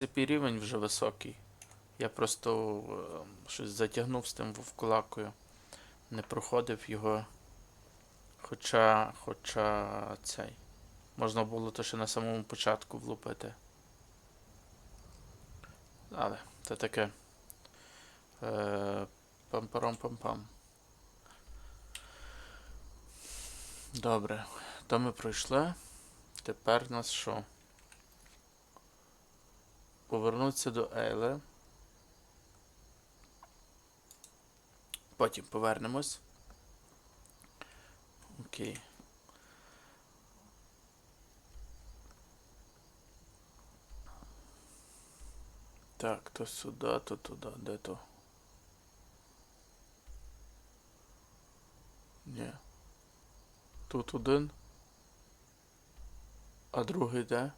принципі, рівень вже високий. Я просто е, щось затягнув з тим вовкулакою. Не проходив його. Хоча. Хоча цей. Можна було то ще на самому початку влупити. Але це таке. Е, Пам-парам-пам-пам. Добре. То ми пройшли. Тепер нас що? Повернутися до Ейле. Потім повернемось. Окей. Так, то сюди, то туди, де то? Ні. Тут один. А другий де?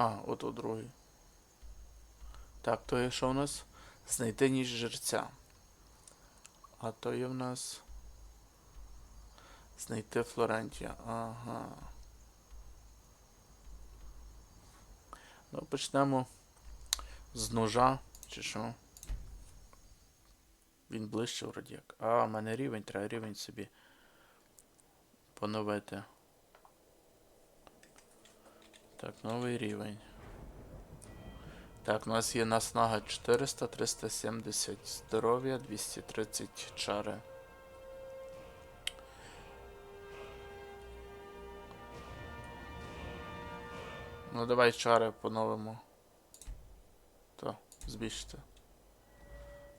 А, от у другий. Так, то є що в нас? Знайти ніж жерця. А то є в нас. Знайти Флорентія. Ага. Ну, почнемо з ножа, чи що? Він ближче вроді як. А, в мене рівень, треба рівень собі поновити. Так, новий рівень. Так, у нас є наснага 400, 370 здоров'я, 230 чари. Ну давай чари поновимо. То, збільшити.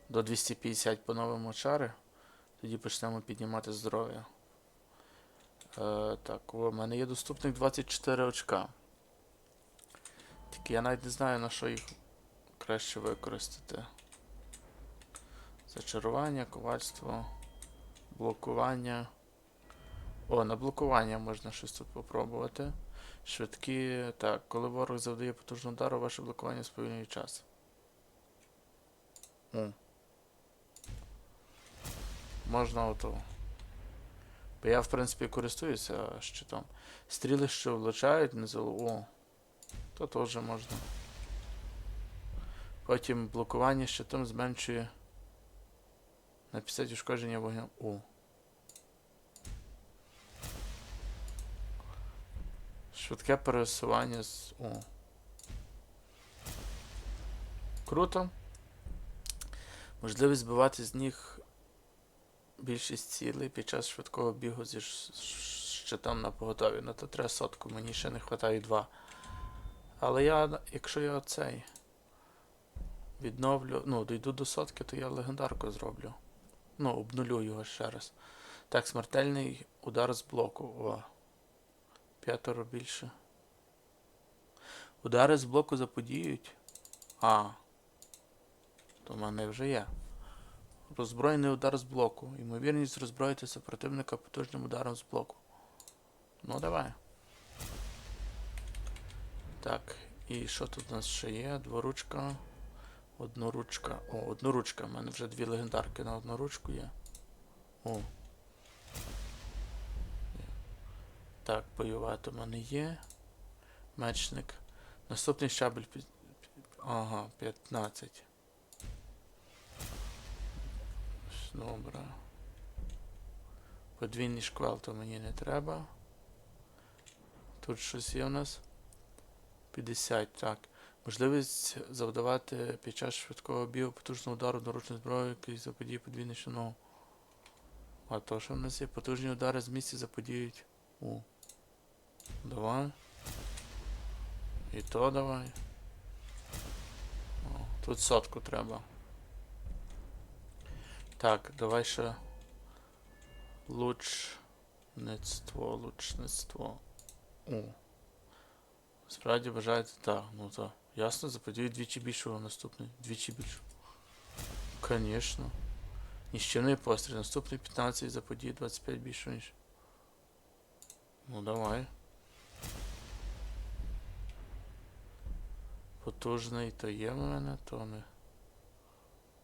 До 250 поновимо чари. Тоді почнемо піднімати здоров'я. Е, так, у мене є доступних 24 очка. Тільки я навіть не знаю на що їх краще використати. Зачарування, ковальство, блокування. О, на блокування можна щось тут попробувати. Швидкі. Так, коли ворог завдає потужного удару, ваше блокування сповільнює час. О. Можна ото. Бо я, в принципі, користуюся щитом. Стріли, що влучають, не зал... О. То теж можна. Потім блокування щитом зменшує на 50 ушкодження вогню. О. Швидке пересування з. О. Круто. Можливість збивати з ніг більшість цілей під час швидкого бігу зі щитом на поготові. Ну то треба сотку, мені ще не вистачає два. Але я, якщо я цей відновлю, ну, дійду до сотки, то я легендарку зроблю. Ну, обнулю його ще раз. Так, смертельний удар з блоку. О. П'ятеро більше. Удари з блоку заподіють. А. То в мене вже є. Роззброєний удар з блоку. Ймовірність роззброїти супротивника потужним ударом з блоку. Ну, давай. Так, і що тут у нас ще є? Дворучка. Одноручка. О, одноручка. У мене вже дві легендарки на одноручку є. О. Так, бойова то в мене є. Мечник. Наступний щабель. пі- пі- Ага, 15. Добре. Подвійний шквал то мені не треба. Тут щось є у нас. 50, так. Можливість завдавати під час швидкого бігу потужного удару доручною зброєю, який заподіє подвійний шанов. А то, що в нас є потужні удари з місця заподіють. У. Давай. І то давай. О, тут сотку треба. Так, давай ще. Лучництво, лучництво. О. Справді бажаєте? Так, ну так. Ясно, заподію двічі більшого наступний. Двічі більшого. Конечно. Ніщівний постріл. Наступний 15 заподіє 25 більше, ніж. Ну давай. Потужний то є в мене, то не.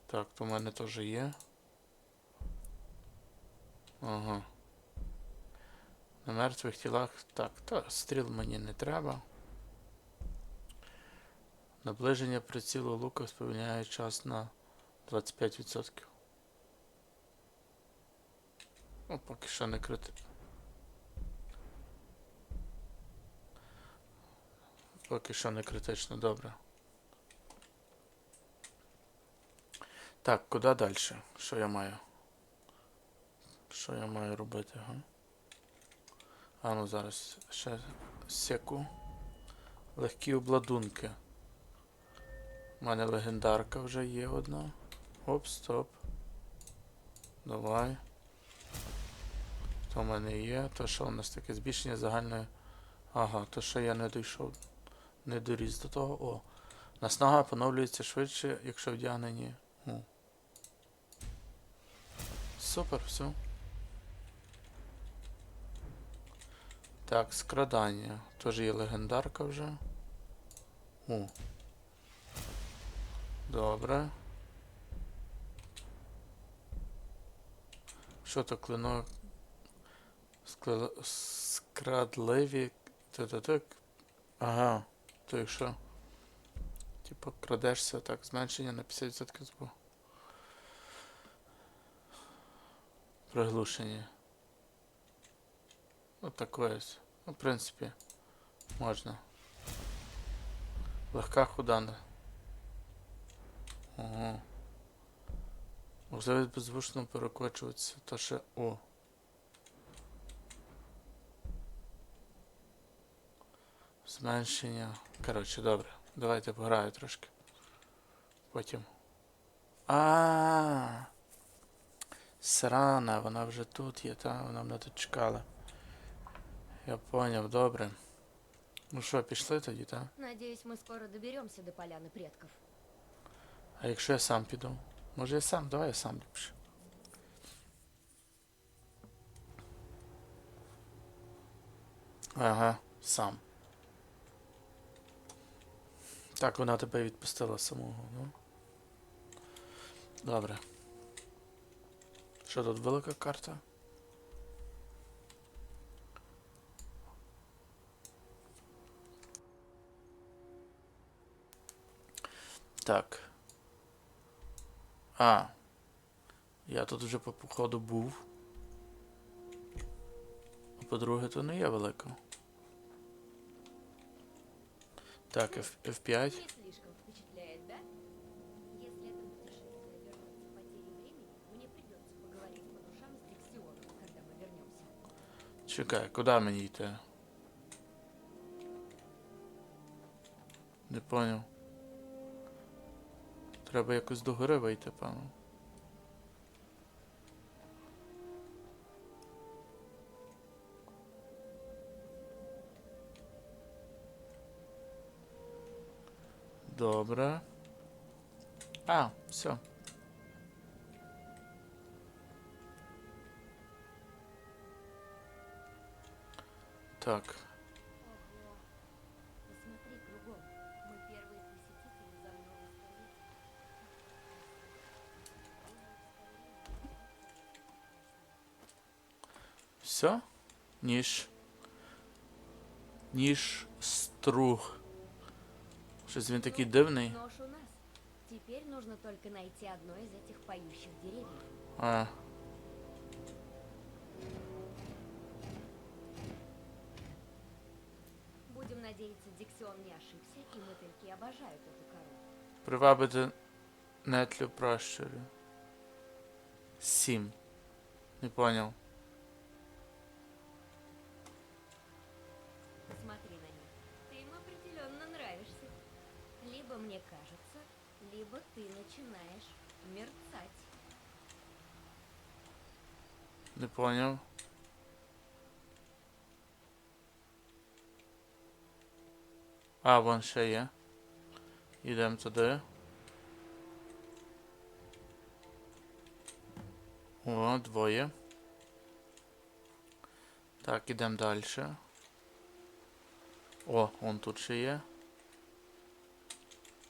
Так, то в мене теж є. Ага. На мертвих тілах. Так, та стріл мені не треба. Наближення прицілу лука сповільняє час на 25%. Ну, поки що не крити. Поки що не критично, добре. Так, куди далі? Що я маю? Що я маю робити, га? А ну зараз ще секу. Легкі обладунки. У мене легендарка вже є одна. Оп, стоп. Давай. То в мене є. То що у нас таке збільшення загальної. Ага, то що я не дійшов. Не доріс до того. О. Наснага поновлюється швидше, якщо вдягнені. О. Супер, все. Так, скрадання. Теж є легендарка вже. О. Добре. Що то клинок? Скла- Скрадливі. Та-та-так. Ага. То якщо. Типу крадешся, так, зменшення на 50% звуку. Приглушення. От ось. Ну, в принципі, можна. Легка худана. Ого. Можливість беззвучно перекочуватися, то ще о. Зменшення. Коротше, добре. Давайте пограю трошки. Потім. А. Срана, вона вже тут є, та вона мене тут чекала. Я поняв, добре. Ну що, пішли тоді, так? Надеюсь, мы скоро доберемся до поляны предков. А якщо я сам піду? Може я сам? Давай я сам ліпше. Ага, сам. Так, вона тебе відпустила самого, ну. Добре. Що тут велика карта? Так. А. Я тут вже по походу був. А по-друге, то не є велика. Так, F- F5. Не слишком впечатляет, да? Если это путешествие времени, мне придется поговорить по душам с Диксионом, когда мы вернемся. Чекай, куди мені йти? Не поняв. Треба якось до гори вийти, певно. Добре. А, все. Так. Все? Ніж. Ніж струг. Щось він такий дивний. Нож у нас. Теперь нужно только найти одно из этих поющих деревьев. А. Будем надеяться, Диксион не ошибся, и мотыльки обожают эту кору. Привабити нетлю пращурю. Сім. Не поняв. ты начинаешь мерцать. Не поняв. А, вон ще є. Ідемо туди. О, двоє. Так, ідемо далі. О, он тут ще є.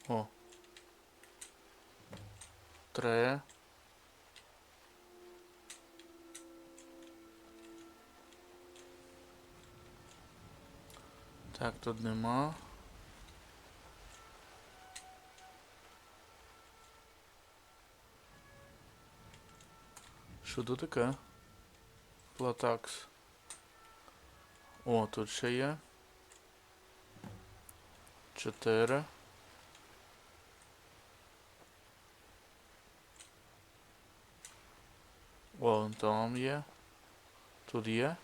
О. три. Так, тут нема. Що тут таке? Платакс. О, тут ще є. Чотири. вон там є. Тут є.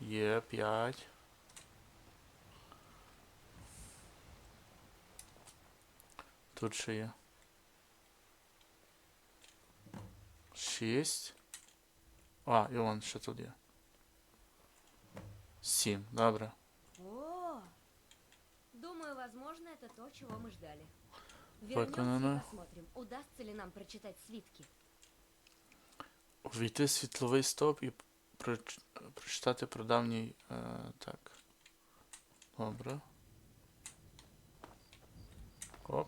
Є п'ять. Тут ще є. Шість. А, і вон ще тут є. Сім. Добре. О! Думаю, возможно, это то, чего мы ждали. Виконано. удастся ли нам прочитать свитки. Увійти в світловий стовп і проч... прочитати про давній. Е, так. Добре. Оп.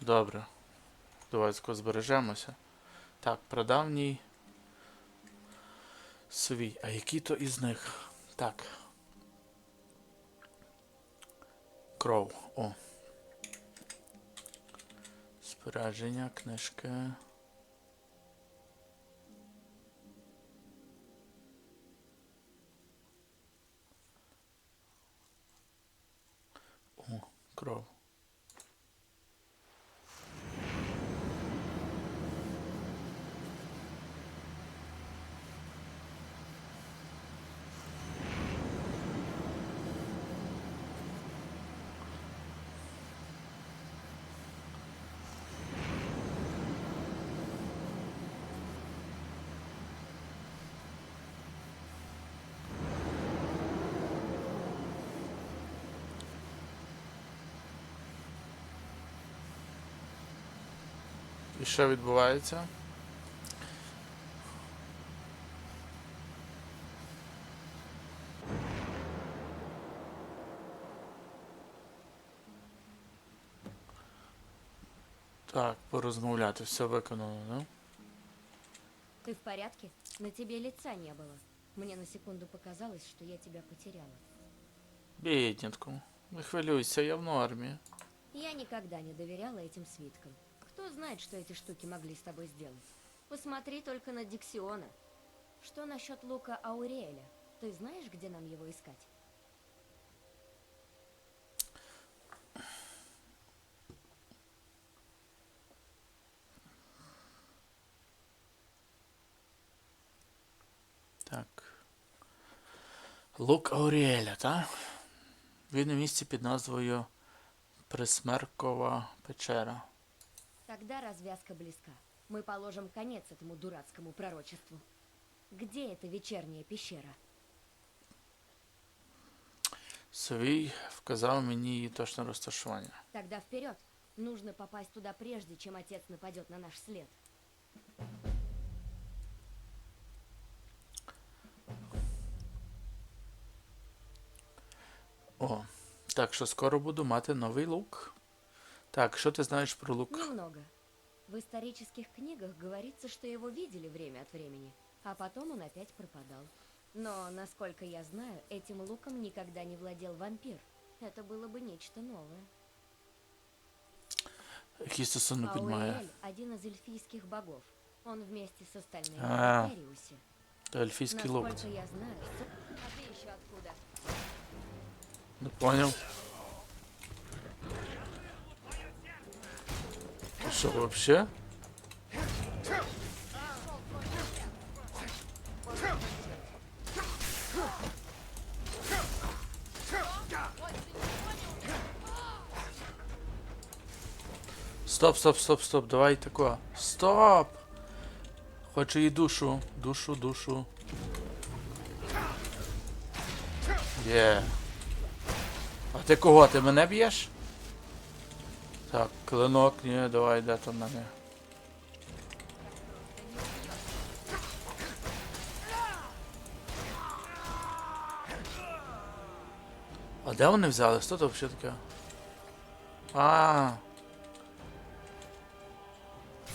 Добре. Давайте збережемося. Так, прадавній свій. А який то із них? Так. Кров. О. Спорядження, книжки. Кров. І що відбувається? Так, порозмовляти, все виконано, ну? Ты в порядке? На тебе лица не было. Мне на секунду показалось, что я тебя потеряла. Біднятку. Не хвилюйся, я в нормі. Я никогда не доверяла этим свиткам. Кто знает, что эти штуки могли с тобой сделать? Посмотри только на Диксиона. Что насчет лука Ауреля? Ты знаешь, где нам его искать? Так. Лук Ауріеля, так? Він у місці під назвою Присмеркова печера. Тогда развязка близка. Мы положим конец этому дурацкому пророчеству. Где эта вечерняя пещера? Совій вказав мені її точне розташування. Тогда вперед! Нужно попасть туда прежде, чем отец нападет на наш след. О, так що скоро буду мати новий лук. Так, що ти знаєш про лук? Немного. В исторических книгах говорится, что его видели время от времени, а потом он опять пропадал. Но, насколько я знаю, этим луком никогда не владел вампир. Это было бы нечто новое. Який стосунок підмає? Ауриэль – один из эльфийских богов. Он вместе с остальными А. в Эриусе. Та ельфійський лук. Насколько я знаю... с- А ты еще откуда? Не поняв. Що, вообще? Стоп, стоп, стоп, стоп, давай тако. Стоп! Хочу її душу. Душу, душу. Є. А ти кого? Ти мене б'єш? Так, клинок, ні, давай, де там мене. А де вони взяли? Що це взагалі таке? А,